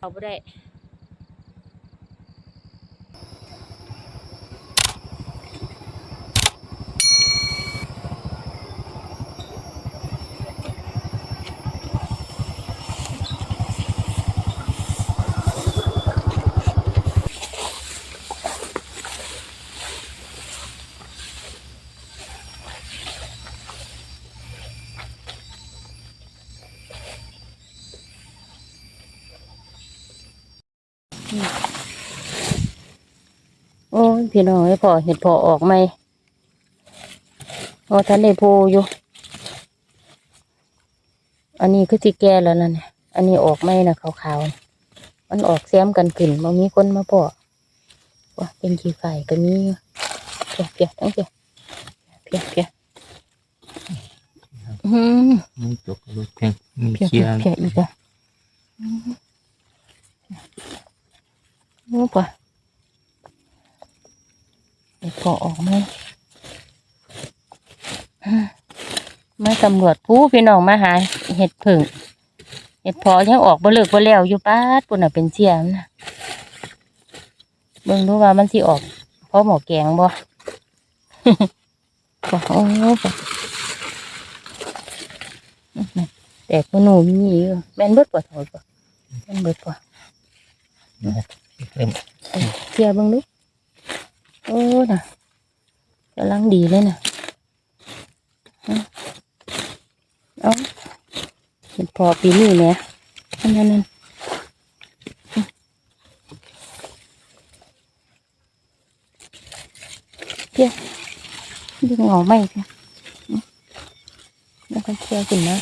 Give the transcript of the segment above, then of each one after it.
เอาบ่ได้ พี่น้องไอ้พอเห็ดพอออกไหมโอ้ท่านได้โพอยู่ อันนี้คือที่แก่แล้วนั่นน่ะอันนี้ออกไหมนะขาวๆ มันออกแซมกันขึ้นมามีคนมาพอว่าเป็นขี้ไข่ก็มีอยู่เพียเพียทั้งเพียเพียเพียอืมมีจกรถแพงมีเพียเชีเพียยร์เพียอีกอะอืมโอ้ปะ เดี๋ยวพอออกไหมอืมมาตำรวจผู้พี่น้องมาหาเห็ดผึ่งเห็ดพอยังออกบ่เลิกบ่แล้วอยู่ป้าดปุ่นน่ะเป็นเจียมนะเบิ่งดูว่ามันสิออกเพราะหมอแกงบ่บ่โอ้บ่อื้อหือแต่ก็หนูมีอยู่แม่นเบิดบ่เท่าบ่แม่นเบิดบ่เริ่มเทียเบิ่งดู โอ้น่ะกำลังดีเลยน่ะเอาเอาเห็นพอปีนี้แหมนั่นนั่นนั่นเทียดึงออกไหมเทียแล้วก็เทียขึ้นมา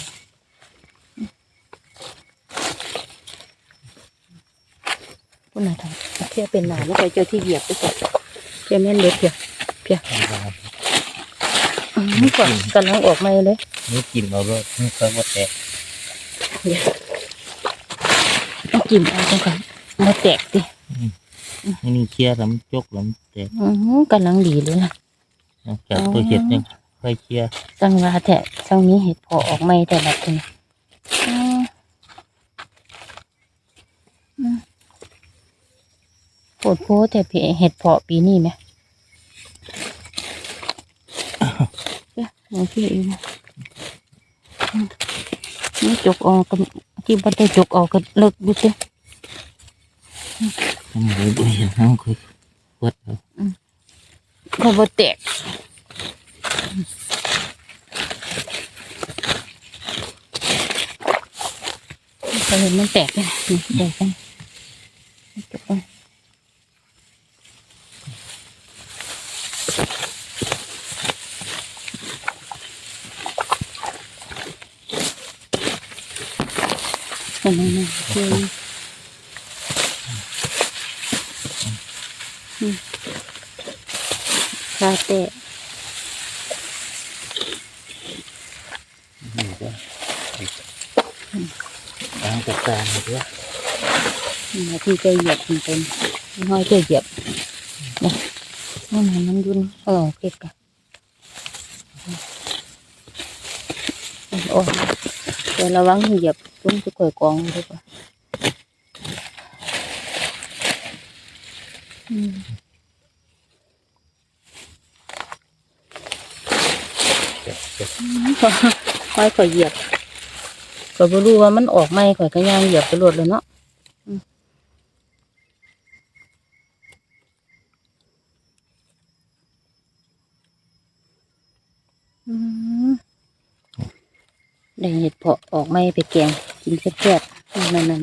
คุณน่ะทำเทียเป็นหนาไม่เคยเจอที่เหยียบไปก่อน เทียแม่นเล็ดเทียเพียอืมก่อนกำลังออกมาเลยนี่กินเอารถนี่เขาว่าแตกเอากินเอาตรงกันมาแตกดิอันนี้เชียร์ลำจกลำแตกอืมกำลังดีเลยนะจากตัวเห็ดยังค่อยเชียร์สังว่าแท้สังนี้เห็ดพอออกไม่แต่ละทีอืมอืมโปว ดโพแต่เพเห็ดเพาะปีนี้ไหมเอ๊ะมองพี่เองนะอืมนี่จกออกกับที่บัได้จกออกก็เลิกดูสิทำเลยบ่เห็นน้ำคือวัดเอาก็บ่แตกก็เห็นมันแตกเลยนี่แตกกันจกเอันนั้นะคืออืมคาเตะนี่ก็ล้างกระจานด้วยนี่ที่จะเหยียบมันเป็นห้อยจะเหยียบนะนี่มันมันยุ่นเออเก็บกันโอ้ยเดี๋ยวระวังเหยียบ ตุ้นจะก่อยกองดีกว่าอืมค่อยข่อยเหยียบข่อยบ่รู้ว่ามันออกไหมข่อยก็ย่างเหยียบไปรวดเลยเนาะอืมได้เห็ดเพาะออกไม่ไปแกง กินแซ่บๆนั่นนั่น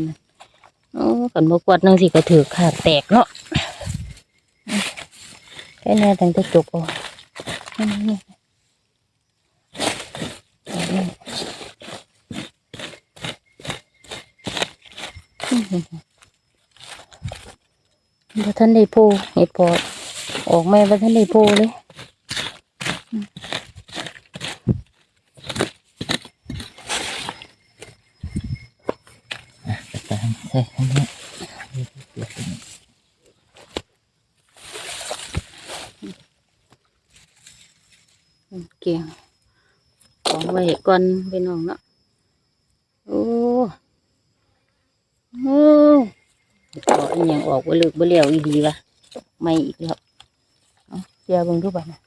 ๆโอ้กันบกวดนั่งสิก็ถือขาดแตกเนาะแค่นี้ตั้งแต่จบเอ่นี่บ่ท่านได้พูเห็ดเพาะออกไม่บ่ท่านได้พูเลย กระจานใส่ข้างนี้ เกียงของไว้ ก่อนไปน้องเนาะโอ้โอ้ขออีหยังออกบ่เลิกบ่แล้วอีดีวะไม่อีกแล้วเอาเสียเบิ่งดูบัดนะ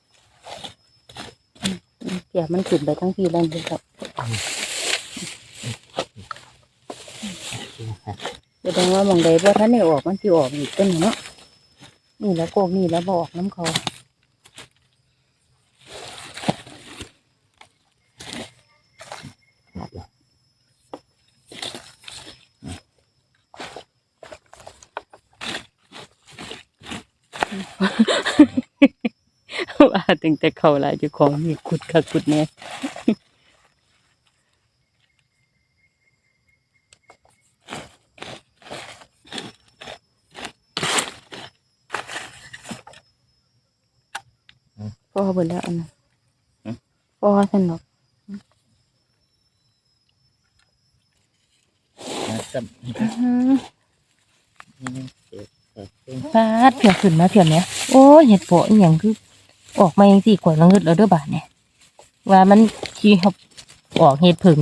เสียมันขึ้นไปทั้งพี่แล้วเด้อครับแสดงว่ามองใดบ่ทันได้ออกมันสิออกอีกต้นเนาะนี่แล้วโกกนี่แล้วบออกน้ำเขา ว่าตั้งแต่เขาหลายเจ้าของมีขุดคักขุดแน่พ่อเบิดแล้วอันนั้นพ่อสนุก กับอื้อนี่เจ็บเจ็บเป็นฟาดเพียขึ้นมาเพียเนี้ยโอ้เห็ดโปะอหย่างคือ ออกมาอย่างสี่ขวดละเงิดแล้วเด้อบาทเนี่ยว่ามันขี้หับออกเห็ดผึ่ง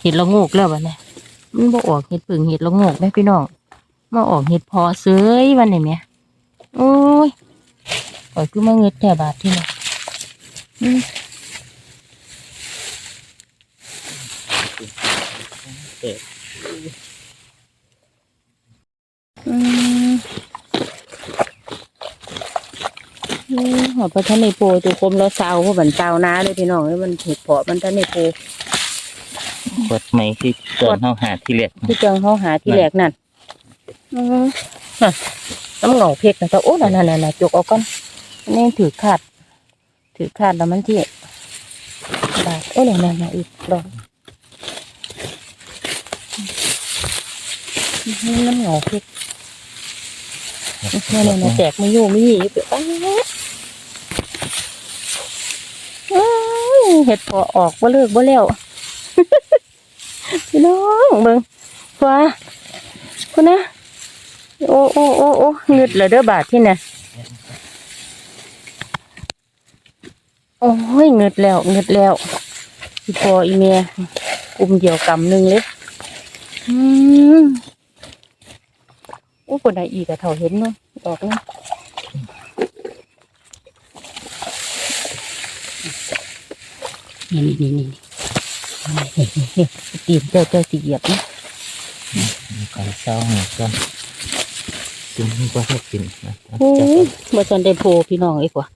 เห็ดละโงกแล้วบาทเนี่ยมันบ่ออกเห็ดผึ่งเห็ดละโงกได้พี่น้องมาออกเห็ดพอเสยวันไหนเนี่ยโอ้ยปล่อยคือมาเงิดแต่บาทที่เนี่ยอืม เจ็บอืมอืมหัวพระท่านในโพตุกรมแล้วเศร้าเพราะบันเศร้านาเลยพี่น้องเลยมันเห็ดเพาะมันท่านในโพปวดไหมคือตอนเฮาหาที่เล็กที่เจังเขาหาที่แรกนั่นอืมน่ะน้ำเหงาเพกนะแต่โอ้นั่นนั่นนั่นน่ะจกเอาก่อนอันนี่ถือขาด ถือขาดแล้วมันที่บาดโอ้นั่นนั่นน่ะอีกดอก นี่น้ำเหงาเพกนี่นี่นี่แตกไม่อยู่ไม่ยี่อยู่เปล่าอ้าวเห็ดพอออกบ่เลิกบ่แล้วพี่น้องเบิ่งฟ้าคุณนะโอ้โอ้โอ้โอ้เงึดเหลือเด้อบาทที่น่ะโอ้ยเงึดแล้วเงึดแล้วอีพออีเมียกลุ่มเดียวกำหนึ่งเลยอืมโอ้ คนใดอีกอะเท่าเห็นเนาะดอกเนาะนี่นี่นี่นี่ตีนเจ้าเจ้าสีเหยียบนะมีการเศร้าหน่อยก่อนซึ่งก็ให้กินนะโอ้ยบ่ทันได้โพพี่น้องไอีกว่า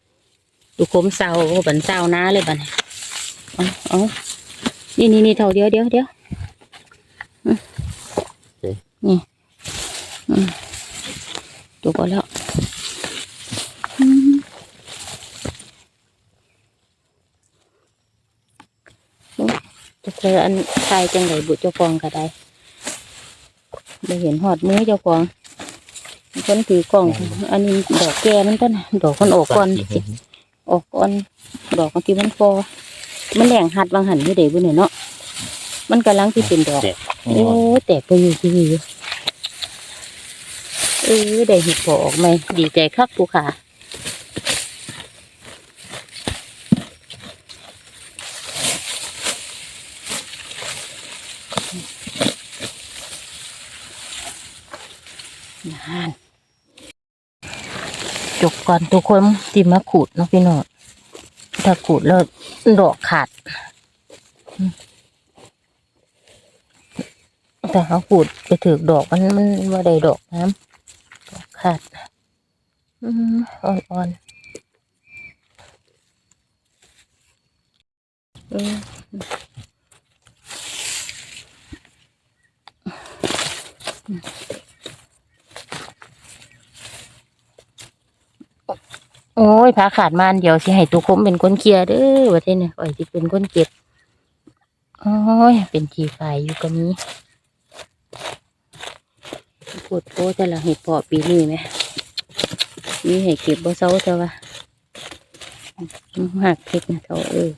ดูคมเศร้าโอ้บันเศร้าน้าเลยบันี้เอาเอานี่นี่นี่เท่าเดียวเดียวเดียวอืมนี่อืม ตัวก็แล้วอืมโอ้จะเจออันชายจังไดบุเจ้าของก็ได้ได้เห็นหอดมือเจ้าของคนถือกล่อง อันนี้ดอกแก่มันต้นดอกมันออกก่อนสิออกก่อนดอกบางทีมันฟอมันแหลงหัดบางหันที่เด็กบุเนี่ยเนาะมันกำลังที่เป็นดอกเจ็บโอ้ยแตกไปอยู่ที่อยู่ เออได้เห็ดพอออกไหมดีใจคักผู้ขานั่นจบก่อนทุกคนทีมาขูดเนาะพี่น้องถ้าขูดแล้วดอกขาดแต่เขาขูดไปถือดอกมันมันว่าได้ดอกน้ำาดอืมอ่อนๆอืมโอ้ยพาขาดมาอันเดียวสิให้ตุคมเป็นคนเคลียร์เด้อว่าเท่เนี่ยอ่อยสิเป็นคนเก็บโอ้ยเป็นทีไฟอยู่กับนี้ ปวดโพแต่ละเห็ดเพาะปีนี้ไหมมีให้เก็บบ่เซาแต่ว่าหักเพชรนะเท่าเออ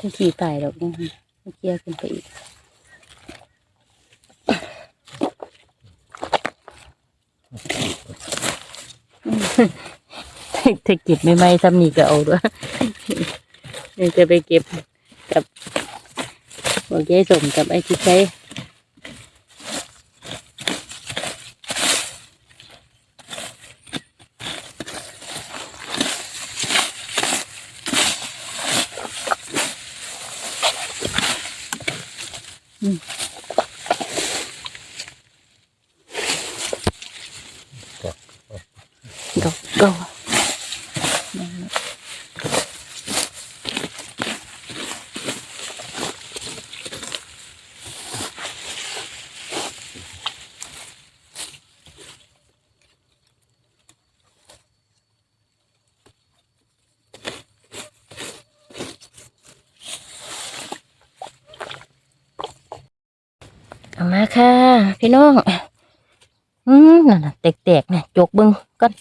ถ้าขี่ตายดอกเนะเกี่ยขึ้นไปอีกอ ถ้าเก็บไม่ไหมซ้ำนี่ก็เอาด้วยเดี๋ยวจะไปเก็บกับบอกยายสมกับไอ้ที่ใช้ดอกเก็เอามาค่ะ พี่ น้อง อืมนั่นแตกๆเนี่ยจกเบึงก่อน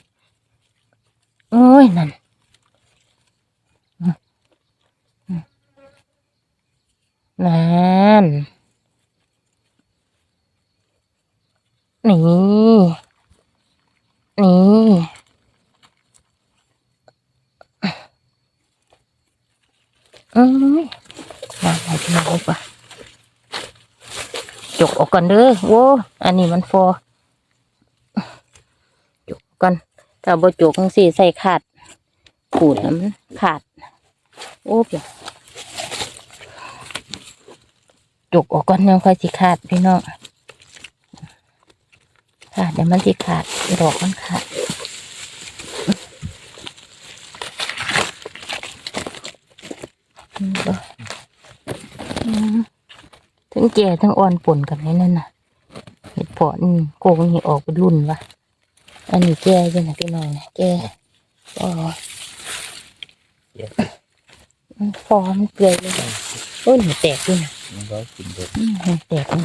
โอ้ยนั่นนั่นนี่ นี่อืมมาไหนที่มาเอาปะ จกออกก่อนเด้อโว้อันนี้มันฟอจุกก่อนถ้าบ่จุกจังซี่ใส่ขาดขูดแล้วมันขาด โอ้เปียจุกออกก่อนยังค่อยสิขาดพี่น้องขาดเดี๋ยวมันสิขาดดอกมันขาดอืมบ่อืมทั้ งแก่ทั้งอ่อนป่นกันนี่นั่นน่ะเห็ดเพาะนี่โกงนี่ออกไปรุ่นวะอันนี้แก่ยังไหมพี่น้องนะแก่อ๋อมันฟอมันเปื่อยเลยโอ้ยหนูแตกด้วยนะมันร้อยกินเด็ดอืมหนูแตกเล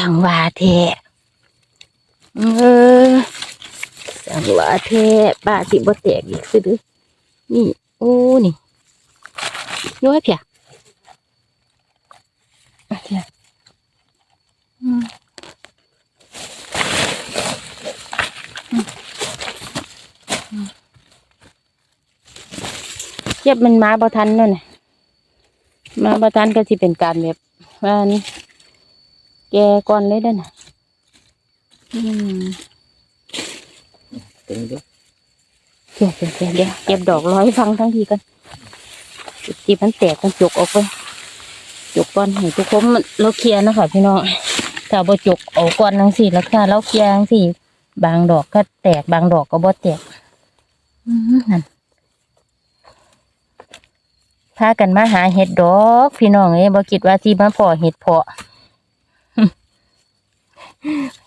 สั่งว่าเทะเออสังว่าแท้ป้าสิบ่แตกอีกซื้อนี่ โอ้นี่ย้อยเพียอะเพียอืมเก็บมันมาบ่ทันนั่นน่ะมาบ่ทันก็สิเป็นการแบบว่านี่ แกก่อนเลยเด้อน่ะอืมตึงเด้วยเดี๋ยวเดี๋ยวเดี๋ยวเดี๋ยวเก็บดอกร้อยฟังทั้งทีกันจีมันแตกกันจกออกไปจกก้อนให้ทุกคนมันเราเคลียร์นะคะพี่น้องถ้าบ่จกเออกก้อนทั้งสี่แล้วค่ะเราเคลียร์ทั้งสี่บางดอกก็แตกบางดอกก็บ่แตกอื้อนั่นพากันมาหาเห็ดดอก พี่น้องเอ้ยบ่คิดว่าสิมาพอเห็ดเพาะ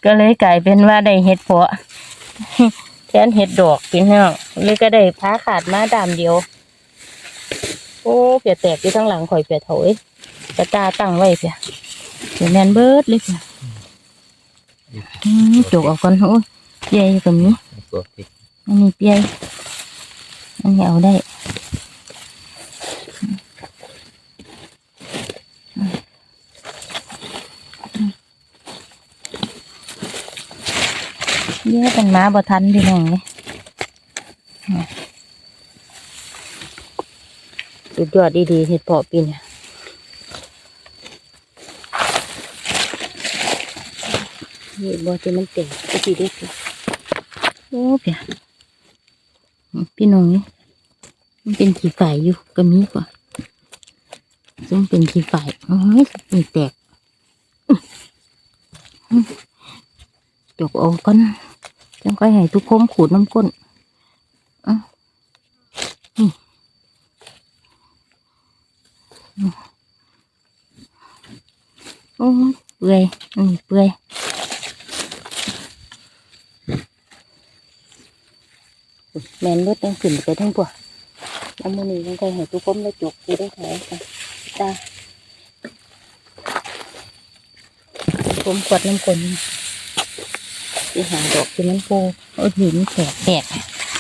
ก็เลยกลายเป็นว่าได้เห็ดเพาะแทนเห็ดดอกพี่น้องเลยก็ได้พาขาดมาดามเดียว โอ้เปียแตกอยู่ทั้งหลังข่อยเปียเถอยกระตาตั้งไว้เปียเปียแมนเบิดเลยเปียอืมจกเออกก่อนโอ้ยเปียอยู่กับนี้ตัวที่อันนี้เปียอันนี้เอาได้ เยอะเป็นมาบ่ทันพี่น้องเลยสุดยอดดีๆเห็ดเพาะปีนนี่บอที่มันเต็มก็ทีได้สิโอ้เปียพี่น้องนี่มันเป็นขี้ฝ่ายอยู่ก็มีกว่าซึ่งเป็นขี้ฝ่ายโอ้ยมีแตกจกเอาก่อน จังก็ให้ทุกคมขูดน้ำก้นอื้อโอ้เปื่อยอันนี้เปื่อยแมนเลือดยังขึ้นไปทั้งปวดแล้วมือนี้ยังเคยเห็นทุกคนแล้วจกอยู่ได้แถวกันตาผมกดน้ำกลน อีหางดอกที่มันโพเอาหินแตกแตก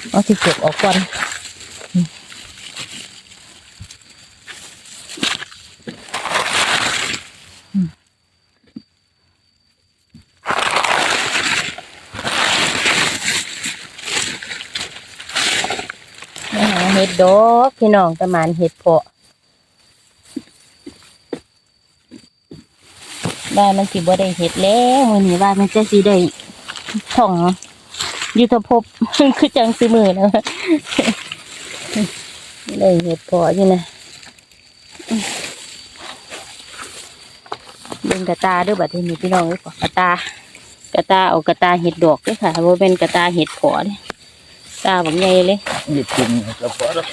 เอาที่เก็บออกก่อนเห็ดดอกพี่น้องประมาณเห็ดเพาะได้มันสิบ่ได้เห็ดแล้วมือนี้ว่ามันจะสีได้ ท่องยุทธภพคือจังสิมือนะได้เห็ดเพาะอยู่นะเบิ่งกระตาเด้วยบัดนี้พี่น้องเอ้ยกระตากระตาเอากระตาเห็ดดอกเด้วยค่ะบ่เป็นกระตาเห็ดเพาะเด้ตาบักใหญ่เลยหยิบกินกระเพาะแล้ว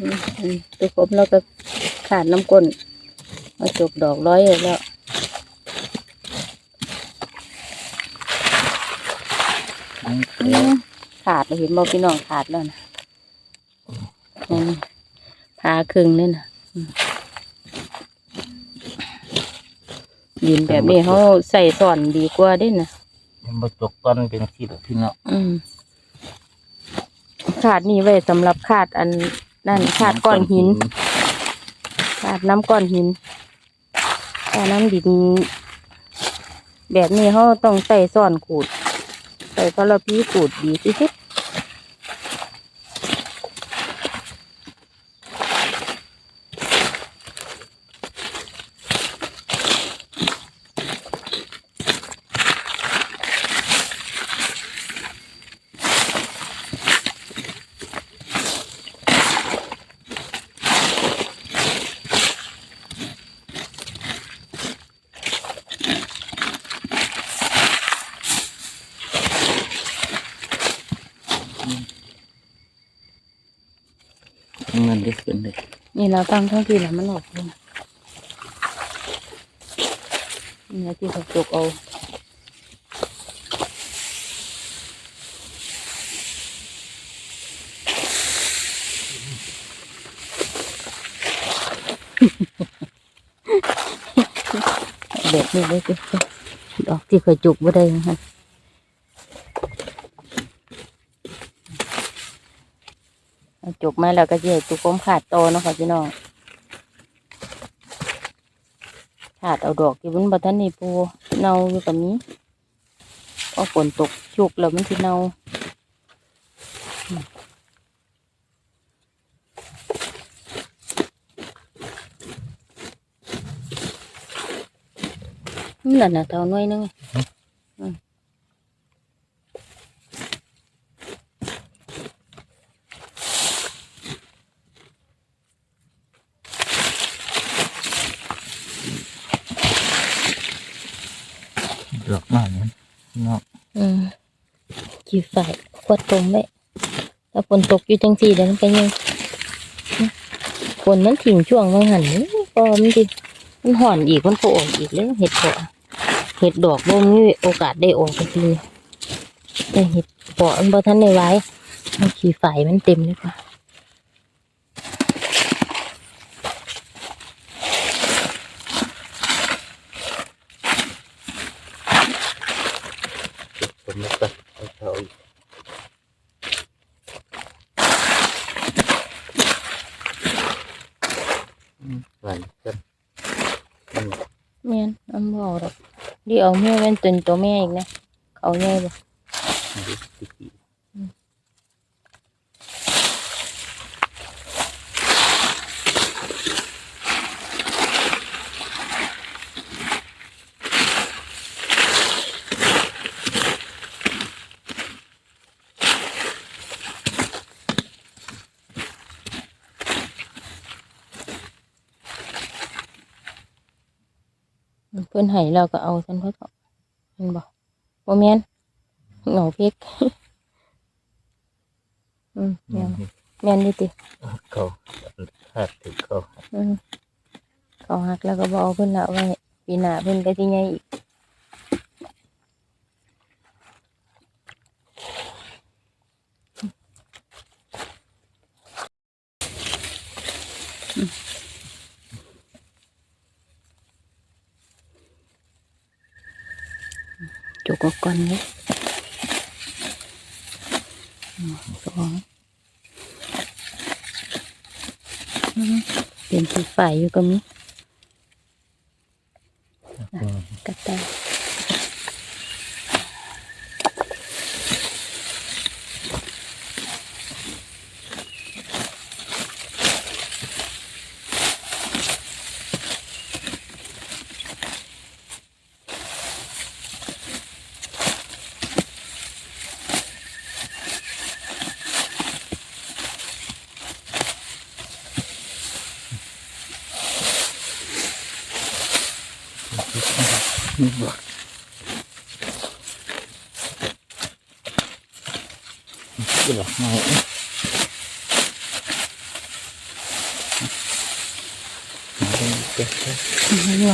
อืมอืมไปครบแล้วก็ขาดน้ำก้นมาจกดอกร้อยเลยแล้วอืม ขาดเลยเห็นบ่พี่น้องขาดแล้วนะอืมพาครึ่งเลยนะอืมดินแบบนี้เขาใส่ส่อนดีกว่าเด้นะมันมาจกตอนเป็นที่ละพี่เนาะอืมขาดนี่ไว้สำหรับขาดอันนั่นขาดก้อนหิน ขาดน้ำก้อนหินแต่น้ำดิน แบบนี้เขาต้องใส่ซ่อนขูด ใส่กระพีขูดดีที่สุด เงินได้ขึ้นเลยนี่เราตั้งทั้งทีแล้วมันออกเลยนะนี่ที่เขาจกเอาแบบนี้เลยจ้ะดอกที่เคยจุกบ่ได้นะคะเอา จุกมาแล้วก็จะให้ตุกมขาดโตเนาะค่ะพี่น้องขาดเอาดอกที่บนบัทันนี่ปูเน่าอยู่กับนี้พอฝนตกชุกแล้วมันสิเน่าอืมนั่นน่ะเท่าน้อยนึง ดอกมากเนี่ยเนาะ อืม กี่ฝ่ายขวดตรงไว้ถ้าฝนตกอยู่จังสี่เดี๋ยวมันเป็นยังฝนมันถิ่งช่วงบางหันนี่ก็มันดิมันห่อนอีกมันโผล่อีกแล้วเห็ดเพาะเห็ดดอกบ่มีโอกาสได้ออกก็คือแต่เห็ดเพาะมันบ่ทันได้ไว้ขี้ฝ่ายมันเต็มเลยค่ะ ผมแล้วก็เอาเท่าอีกอืมหวานกันอืม แม่นอันบ่เอาดอก เดียวแม่เป็นตุนตัวแม่อีกนะเขาแย่บ่ เพิ่นให้เราก็เอาซันเพิ่นก็เห็นบ่บ่แม่นเหงาเพกอืมแม่นแม่นนี่ติเขาขาดถึงเขาอืมเขาหักแล้วก็บเอาเพิ่นละไว้ปีหน้าเพิ่นก็สิใหญ่อีก จุกออกก่อนเลยหนึ่งสองอืมเป็นสีฝ่ายอยู่ก็มีอืมกระต่าย นี่บ่นี่บ่เอาเจ็บเลยไม่ไหว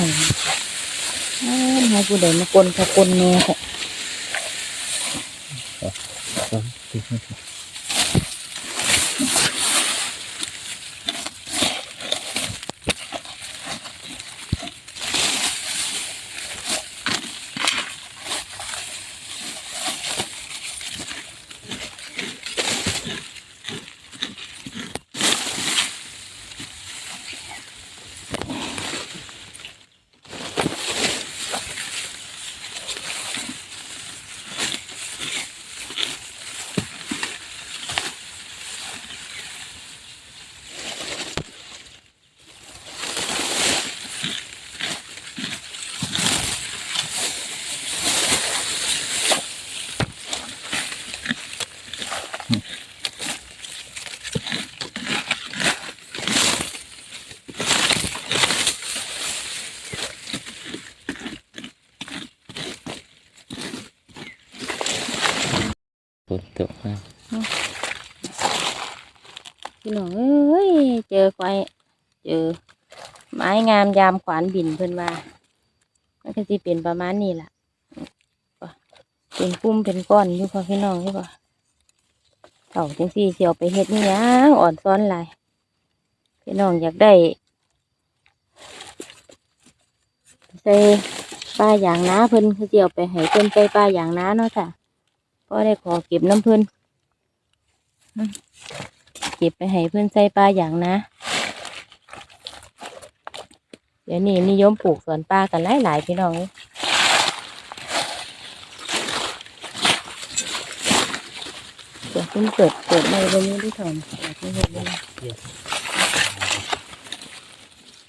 อ้าวหาผู้ใดมากลเขากลแน่ ฝนตกมาพี่น้องเอ้ยเจอไฟเจอ ไม้งามยามขวานบินเพิ่นว่ามันก็สิเป็นประมาณนี้แหละเป็นกุ้มเป็นก้อนอยู่พอพี่น้องใช่ปะเต่าจังสี่เสียวไปเฮ็ดนี่ยังอ่อนซ้อนลายพี่น้องอยากได้ใส่ปลาอย่างน้าเพิ่นคือเจียวไปให้เพิ่นใส่ปลาอย่างน้าเนาะค่ะ ก็ได้ขอเก็บน้ำเพิ่นอืมเก็บไปให้เพิ่อนใส่ปลาอย่างนะ เดี๋ยวนี้นิยมปลูกสวนปลากันหลายๆพี่น้องเอ้ยเดี๋ยวเพิ่งเกิดเกิดในวันนี้ด้วยถอนอยากให้เห็นเลย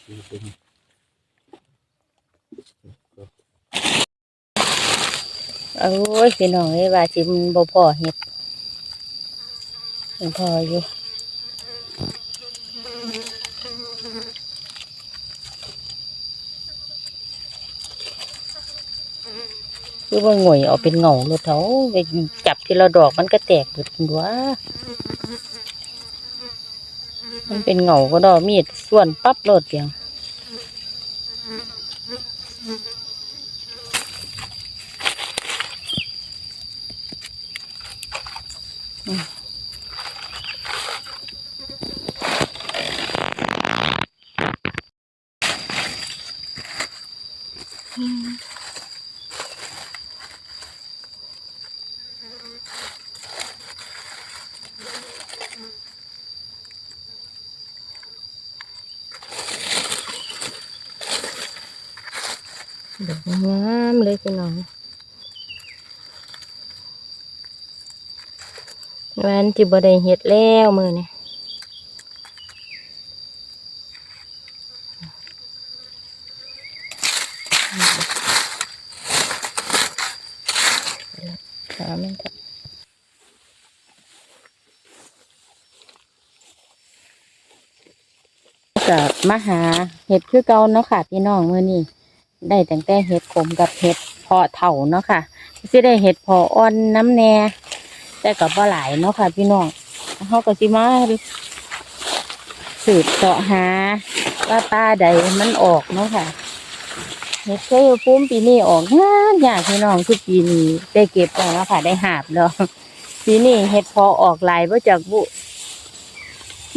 ดีเป็น โอ้ยพี่น้องเอ้ยว่าสิมันบ่พอเห็ดมันพออยู่คือว่าหง่อยเอาเป็นเหงาเลยเถาไปจับทีละดอกมันก็แตกเบิดกันวะมันเป็นเหงาก็ดอกมีดส่วนปั๊บโลดเพียง ดอกงามเลยพี่น้องวันจิบได้เห็ดแล้วมือนี่หามันก่อนกับมาหาเห็ดคือเก่าเนาะค่ะพี่น้องมือนี่ ได้ตั้งแต่เห็ดขมกับเห็ดเพาะเถาเนาะค่ะสิได้เห็ดพาะอ่อนน้ำแน่แต่กับบ่หลายเนาะค่ะ พี่น้องเขาก็สิมาสืบเสาะหาว่าป้าใดมันออกเนาะค่ะเห็ดเคยปุ้มปีนี้ออกงานยากพี่น้องคือปีนี้ได้เก็บแล้วค่ะได้หาบแล้วปีนี้เห็ดพอออกลายว่าจากบุ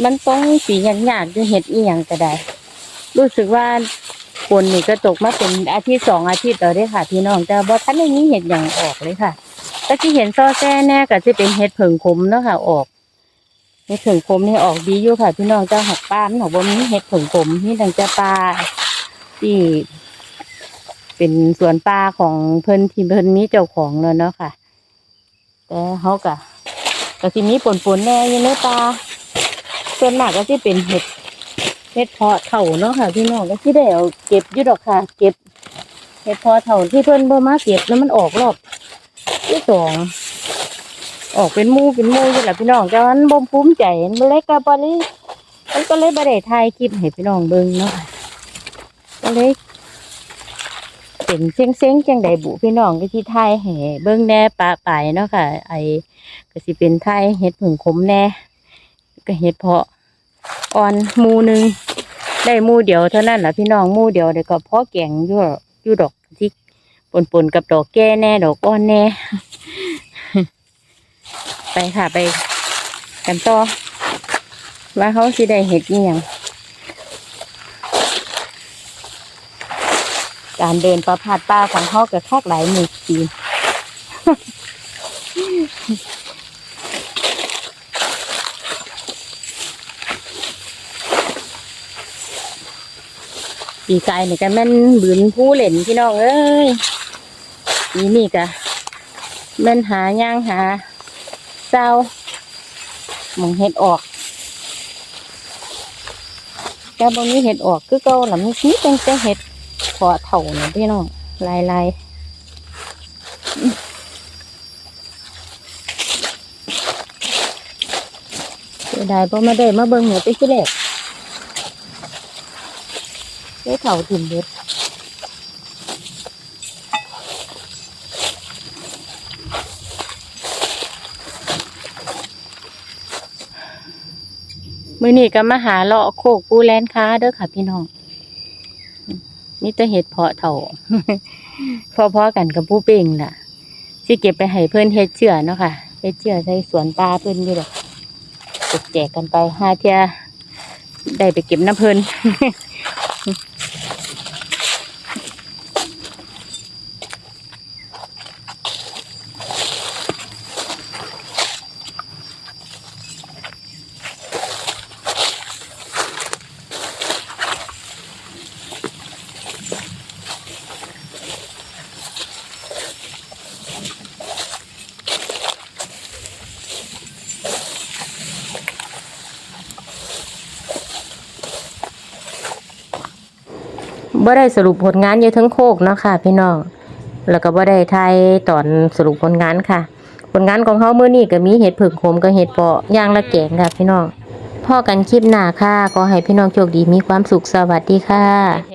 มันต้องสีหยาดๆด้วยเห็ดอีหยังก็ได้ รู้สึกว่า ฝนนี่ก็ตกมาเป็นอาทิตย์สองอาทิตย์แล้วเด้ค่ะ พี่น้องแต่บ่ทันได้มีเห็ดอย่างออกเลยค่ะแต่ที่เห็นซอแซ่แน่ก็จะเป็นเห็ดเผิงขมเนาะค่ะออกเห็ดเผิงขมนี่ออกดีอยู่ค่ะ พี่น้องเจ้าหักป้ามันอกว่ามีเห็ดเผิงขมนี่ดังจะปลาที่เป็นสวนปลาของเพิ่นที่เพิ่นมีเจ้าของแล้วเนาะค่ะ แต่เขาก็ก็สิมีปนๆแน่อยู่ในปลาส่วนมากก็สิเป็นเห็ด เห็ดเพาะเถ่าเนาะค่ะพี่น้องก็ที่ได้เอาเก็บอยู่ดอกค่ะ เก็บเห็ดเพาะเถ่าที่เพิ่นบ่มาเก็บแล้วมันออกรอบที่สองออกเป็นมูเป็นมูอยู่แหละพี่น้องแต่มันบ่ภูมิใจมันเล็กก็บ่เลยมันก็เลยบ่ได้ถ่ายคลิปให้พี่น้องเบิ่งเนาะก็เลยเป็นเซ็งเซ็งๆจังใดบุพี่น้องก็ที่ไทยให้เบิ่งแน่ปะปายเนาะค่ะ ไอ้ก็สิเป็นไทยเฮ็ดผึ่งขมแน่ก็เฮ็ดเพาะอ่อนหมูหนึง ได้มูเดียวเท่านั้นล่ะพี่น้องมูเดียวเดี๋ยวก็พอแกงอยู่อยู่ดอกที่ปนๆกับดอกแก่แน่ดอกอ่อนแน่ ไปค่ะไปกันต่อว่าเขาสิได้เห็ดอีหยังการเดินประพาสป่าของเขาก็คักหลายหมู่ปี ปีกายนี่ก็แม่นบืนผู้เล่นพี่น้องเอ้ยปีนี้ก็แม่นหาย่างหาเศร้าหมองเห็ดออกแต่บนนี้เห็ดออกคือเก่าหลังนี้จังจะเห็ดพอเถ่าเนี่ยพี่น้องลายลายอื้อเสียดายเพราะมาได้มาเบิ่งหัวไปที่แรก ได้เถ่าถิ่มเด็ดมือนี้ก็มาหาเลาะโคกปูแลนค้าเด้อค่ะพี่น้องนี่จะเห็ดเพาะเถ่าพอๆกันกับปูเป่งน่ะสิเก็บไปให้เพื่อนเฮ็ดเชื่อเนาะค่ะเฮ็ดเชื่อใส่สวนปลาเพิ่อนอยู่ดอกแจกกันไปห้าเที่ยได้ไปเก็บน้ำเพลิน ได้สรุปผลงานอยู่ทั้งโคกเนาะค่ะ พี่น้องแล้วก็บ่ได้ทายตอนสรุปผลงานค่ะ ผลงานของเขาเมื่อนี้ก็มีเห็ดผึ่งโขมกับเห็ดเปาะย่างละแกงค่ะ พี่น้องพ่อกันคลิปหน้าค่ะขอให้พี่น้องโชคดีมีความสุขสวัสดีค่ะ